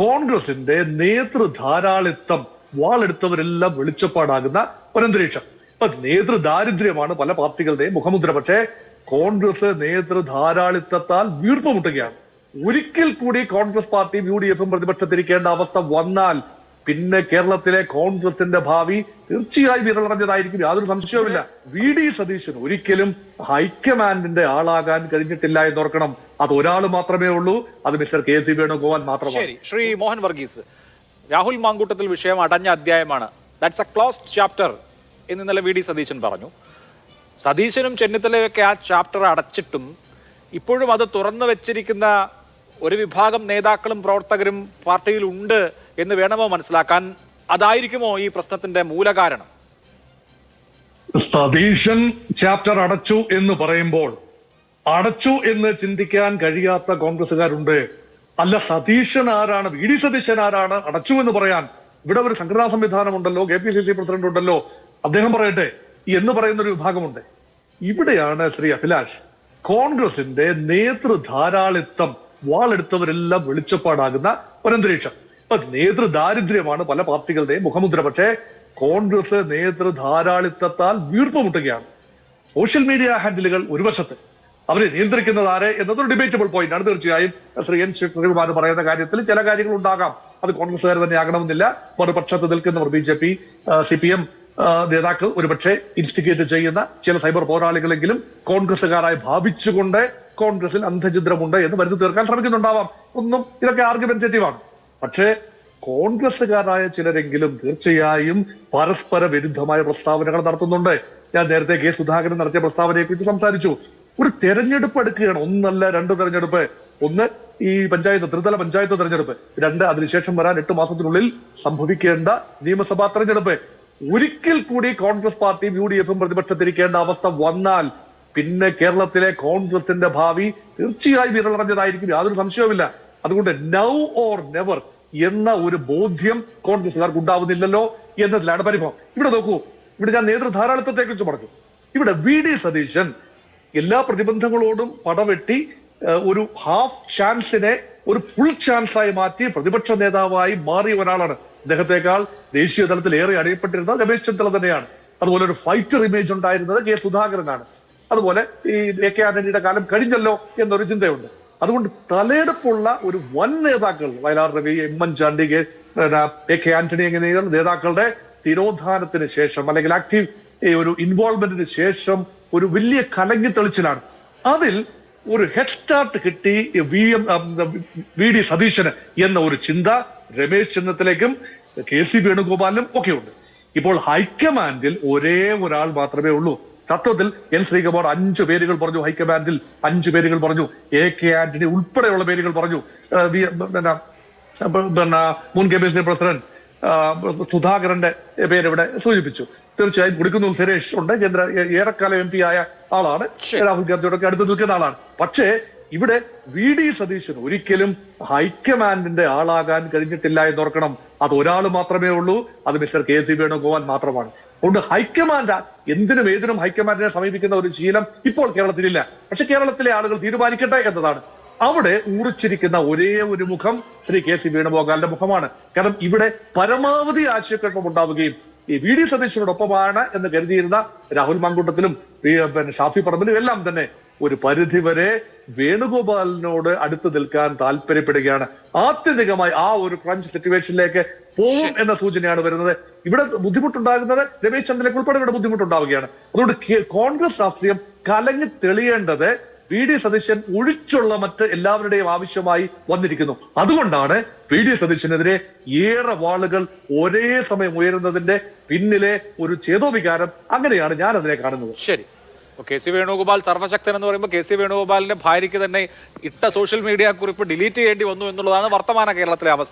കോൺഗ്രസിന്റെ നേതൃധാരാളിത്തം വാളെടുത്തവരെല്ലാം വെളിച്ചപ്പാടാകുന്ന ഒരന്തരീക്ഷം. ഇപ്പൊ നേതൃദാരിദ്ര്യമാണ് പല പാർട്ടികളുടെയും മുഖമുദ്ര. പക്ഷേ കോൺഗ്രസ് നേതൃധാരാളിത്തത്താൽ വീർപ്പുമുട്ടുകയാണ് ഒരിക്കൽ കൂടി കോൺഗ്രസ് പാർട്ടിയും യു ഡി എഫും പ്രതിപക്ഷത്തിരിക്കേണ്ട അവസ്ഥ വന്നാൽ പിന്നെ കേരളത്തിലെ കോൺഗ്രസിന്റെ ഭാവി തീർച്ചയായും വിരളടഞ്ഞതായിരിക്കും യാതൊരു സംശയവുമില്ല. വി ഡി സതീശൻ ഒരിക്കലും ഹൈക്കമാൻഡിന്റെ ആളാകാൻ കഴിഞ്ഞിട്ടില്ല എന്ന് എന്നോർക്കണം. അത് ഒരാൾ മാത്രമേ ഉള്ളൂ. അത് മിസ്റ്റർ കെ സി വേണുഗോപാൽ മാത്രമാണ്. ശരി. മോഹൻ വർഗീസ് രാഹുൽ മാങ്കൂട്ടത്തിൽ വിഷയം അടഞ്ഞ അധ്യായമാണ്. ദാറ്റ്സ് എ ക്ലോസ്ഡ് ചാപ്റ്റർ എന്ന് ഇന്നലെ വി ഡി സതീശൻ പറഞ്ഞു. സതീശനും ചെന്നിത്തലയൊക്കെ ആ ചാപ്റ്റർ അടച്ചിട്ടും ഇപ്പോഴും അത് തുറന്നു വെച്ചിരിക്കുന്ന ഒരു വിഭാഗം നേതാക്കളും പ്രവർത്തകരും പാർട്ടിയിൽ ഉണ്ട് എന്ന് വേണമോ മനസ്സിലാക്കാൻ? അതായിരിക്കുമോ ഈ പ്രശ്നത്തിന്റെ മൂലകാരണം? സതീശൻ ചാപ്റ്റർ അടച്ചു എന്ന് പറയുമ്പോൾ അടച്ചു എന്ന് ചിന്തിക്കാൻ കഴിയാത്ത കോൺഗ്രസുകാരുണ്ട് അല്ല സതീശൻ ആരാണ്? വി ഡി സതീശൻ ആരാണ്? അടച്ചു എന്ന് പറയാൻ ഇവിടെ ഒരു സംഘടനാ സംവിധാനം ഉണ്ടല്ലോ K P C C president ഉണ്ടല്ലോ അദ്ദേഹം പറയട്ടെ എന്ന് പറയുന്ന ഒരു വിഭാഗമുണ്ട്. ഇവിടെയാണ് ശ്രീ അഭിലാഷ്. കോൺഗ്രസിന്റെ നേതൃധാരാളിത്തം വാളെടുത്തവരെല്ലാം വെളിച്ചപ്പാടാകുന്ന ഒരന്തരീക്ഷം ഇപ്പൊ നേതൃദാരിദ്ര്യമാണ് പല പാർട്ടികളുടെയും മുഖമുദ്ര. പക്ഷേ കോൺഗ്രസ് നേതൃധാരാളിത്തത്താൽ വീർപ്പുമുട്ടുകയാണ് സോഷ്യൽ മീഡിയ ഹാൻഡിലുകൾ ഒരു വശത്ത്. അവരെ നിയന്ത്രിക്കുന്നത് ആരെ എന്നതൊരു ഡിബേറ്റബിൾ പോയിന്റ് ആണ്. തീർച്ചയായും ശ്രീ എൻ ശ്രീകുമാർ പറയുന്ന കാര്യത്തിൽ ചില കാര്യങ്ങൾ ഉണ്ടാകാം. അത് കോൺഗ്രസ്സുകാർ തന്നെ ആകണമെന്നില്ല. മറുപക്ഷത്ത് നിൽക്കുന്നവർ B J P C P M നേതാക്കൾ ഒരുപക്ഷെ ഇൻസ്റ്റിഗേറ്റ് ചെയ്യുന്ന ചില സൈബർ പോരാളികളെങ്കിലും കോൺഗ്രസ്സുകാരായി ഭാവിച്ചുകൊണ്ട് കോൺഗ്രസിൽ അന്ധചിദ്രമുണ്ട് എന്ന് വരുത്തി തീർക്കാൻ ശ്രമിക്കുന്നുണ്ടാവാം. ഒന്നും ഇതൊക്കെ ആർഗ്യുമെന്റേറ്റീവ് ആണ്. പക്ഷേ കോൺഗ്രസ്സുകാരായ ചിലരെങ്കിലും തീർച്ചയായും പരസ്പര വിരുദ്ധമായ പ്രസ്താവനകൾ നടത്തുന്നുണ്ട്. ഞാൻ നേരത്തെ കെ സുധാകരൻ നടത്തിയ പ്രസ്താവനയെ കുറിച്ച് സംസാരിച്ചു. ഒരു തെരഞ്ഞെടുപ്പ് എടുക്കുകയാണ്. ഒന്നല്ല രണ്ട് തെരഞ്ഞെടുപ്പ്. ഒന്ന് ഈ പഞ്ചായത്ത് ത്രിതല പഞ്ചായത്ത് തെരഞ്ഞെടുപ്പ്. രണ്ട് അതിനുശേഷം വരാൻ എട്ട് മാസത്തിനുള്ളിൽ സംഭവിക്കേണ്ട നിയമസഭാ തെരഞ്ഞെടുപ്പ്. ഒരിക്കൽ കൂടി കോൺഗ്രസ് പാർട്ടിയും യു ഡി എഫും പ്രതിപക്ഷത്തിരിക്കേണ്ട അവസ്ഥ വന്നാൽ പിന്നെ കേരളത്തിലെ കോൺഗ്രസിന്റെ ഭാവി തീർച്ചയായും വിരളടഞ്ഞതായിരിക്കും. യാതൊരു സംശയവുമില്ല. അതുകൊണ്ട് നൗ ഓർ നെവർ എന്ന ഒരു ബോധ്യം കോൺഗ്രസുകാർക്ക് ഉണ്ടാവുന്നില്ലല്ലോ എന്നതിലാണ് പരിഭവം. ഇവിടെ നോക്കൂ ഇവിടെ ഞാൻ നേതൃധാരാളിത്തത്തെ കുറിച്ച് പറഞ്ഞു. ഇവിടെ വി ഡി സതീശൻ എല്ലാ പ്രതിബന്ധങ്ങളോടും പടവെട്ടി ഒരു ഹാഫ് ചാൻസിനെ ഒരു ഫുൾ ചാൻസ് ആയി മാറ്റി പ്രതിപക്ഷ നേതാവായി മാറിയ ഒരാളാണ് അദ്ദേഹത്തെക്കാൾ ദേശീയ തലത്തിൽ ഏറെ അറിയപ്പെട്ടിരുന്നത് രമേശ് ചെന്നിത്തല തന്നെയാണ്. അതുപോലെ ഒരു ഫൈറ്റർ ഇമേജ് ഉണ്ടായിരുന്നത് കെ സുധാകരനാണ്. അതുപോലെ ഈ എ കെ ആന്റണിയുടെ കാലം കഴിഞ്ഞല്ലോ എന്നൊരു ചിന്തയുണ്ട്. അതുകൊണ്ട് തലയെടുപ്പുള്ള ഒരു വൻ നേതാക്കൾ വയലാർ രവി കെ പിന്നെ എ കെ ആന്റണി എങ്ങനെയുള്ള നേതാക്കളുടെ തിരോധാനത്തിന് ശേഷം അല്ലെങ്കിൽ ആക്റ്റീവ് ഒരു ഇൻവോൾവ്മെന്റിന് ശേഷം ഒരു വലിയ കലങ്ങി തെളിച്ചിലാണ്. അതിൽ ഒരു ഹെഡ് സ്റ്റാർട്ട് കിട്ടി വി എം വി ഡി സതീശന് എന്ന ഒരു ചിന്ത രമേശ് ചെന്നിത്തലേക്കും കെ സി വേണുഗോപാലിനും ഒക്കെ ഉണ്ട്. ഇപ്പോൾ ഹൈക്കമാൻഡിൽ ഒരേ ഒരാൾ മാത്രമേ ഉള്ളൂ. തത്വത്തിൽ എൻ ശ്രീകുമാർ അഞ്ചു പേരുകൾ പറഞ്ഞു ഹൈക്കമാൻഡിൽ അഞ്ചു പേരുകൾ പറഞ്ഞു. എ കെ ആന്റണി ഉൾപ്പെടെയുള്ള പേരുകൾ പറഞ്ഞു. പിന്നെ മുൻ കെ പി സി പ്രസിഡന്റ് സുധാകരന്റെ പേരിവിടെ ഇവിടെ സൂചിപ്പിച്ചു. തീർച്ചയായും കുടിക്കുന്നു സുരേഷ് ഉണ്ട്. കേന്ദ്ര ഏറെക്കാലം എം പി ആയ ആളാണ്. രാഹുൽ ഗാന്ധിയോടൊക്കെ അടുത്ത് നിൽക്കുന്ന ആളാണ്. പക്ഷേ ഇവിടെ വി ഡി സതീശൻ ഒരിക്കലും ഹൈക്കമാൻഡിന്റെ ആളാകാൻ കഴിഞ്ഞിട്ടില്ല എന്ന് എന്നോർക്കണം. അത് ഒരാൾ മാത്രമേ ഉള്ളൂ. അത് മിസ്റ്റർ കെ സി വേണുഗോപാൽ മാത്രമാണ്. അതുകൊണ്ട് ഹൈക്കമാൻഡ് എന്തിനും ഏതിനും ഹൈക്കമാൻഡിനെ സമീപിക്കുന്ന ഒരു ശീലം ഇപ്പോൾ കേരളത്തിലില്ല. പക്ഷെ കേരളത്തിലെ ആളുകൾ തീരുമാനിക്കട്ടെ എന്നതാണ്. അവിടെ ഊറിച്ചിരിക്കുന്ന ഒരേ ഒരു മുഖം ശ്രീ കെ സി വേണുഗോപാലിന്റെ മുഖമാണ്. കാരണം ഇവിടെ പരമാവധി ആശയക്കുഴപ്പം ഉണ്ടാവുകയും ഈ വി ഡി സതീശനോടൊപ്പമാണ് എന്ന് കരുതിയിരുന്ന രാഹുൽ മാങ്കൂട്ടത്തിലും പിന്നെ ഷാഫി പറമ്പിലും എല്ലാം തന്നെ ഒരു പരിധിവരെ വേണുഗോപാലിനോട് അടുത്ത് നിൽക്കാൻ താല്പര്യപ്പെടുകയാണ്. ആത്യന്തികമായി ആ ഒരു ക്രഞ്ച് സിറ്റുവേഷനിലേക്ക് പോകും എന്ന സൂചനയാണ് വരുന്നത്. ഇവിടെ ബുദ്ധിമുട്ടുണ്ടാകുന്നത് രമേശ് ചന്ദ്രനെ ഉൾപ്പെടെ ഇവിടെ ബുദ്ധിമുട്ടുണ്ടാവുകയാണ്. അതുകൊണ്ട് കോൺഗ്രസ് രാഷ്ട്രീയം കലങ്ങി തെളിയേണ്ടത് വി ഡി സതീശൻ ഒഴിച്ചുള്ള മറ്റ് എല്ലാവരുടെയും ആവശ്യമായി വന്നിരിക്കുന്നു. അതുകൊണ്ടാണ് വി ഡി സതീശനെതിരെ ഏറെ വാളുകൾ ഒരേ സമയം ഉയരുന്നതിന്റെ പിന്നിലെ ഒരു ചേതോവികാരം അങ്ങനെയാണ് ഞാൻ അതിനെ കാണുന്നത്. ശരി. കെ സി വേണുഗോപാൽ സർവശക്തൻ എന്ന് പറയുമ്പോൾ കെ സി വേണുഗോപാലിന്റെ ഭാര്യയ്ക്ക് തന്നെ ഇട്ട സോഷ്യൽ മീഡിയ കുറിപ്പ് ഡിലീറ്റ് ചെയ്യേണ്ടി വന്നു എന്നുള്ളതാണ് വർത്തമാന കേരളത്തിലെ അവസ്ഥ.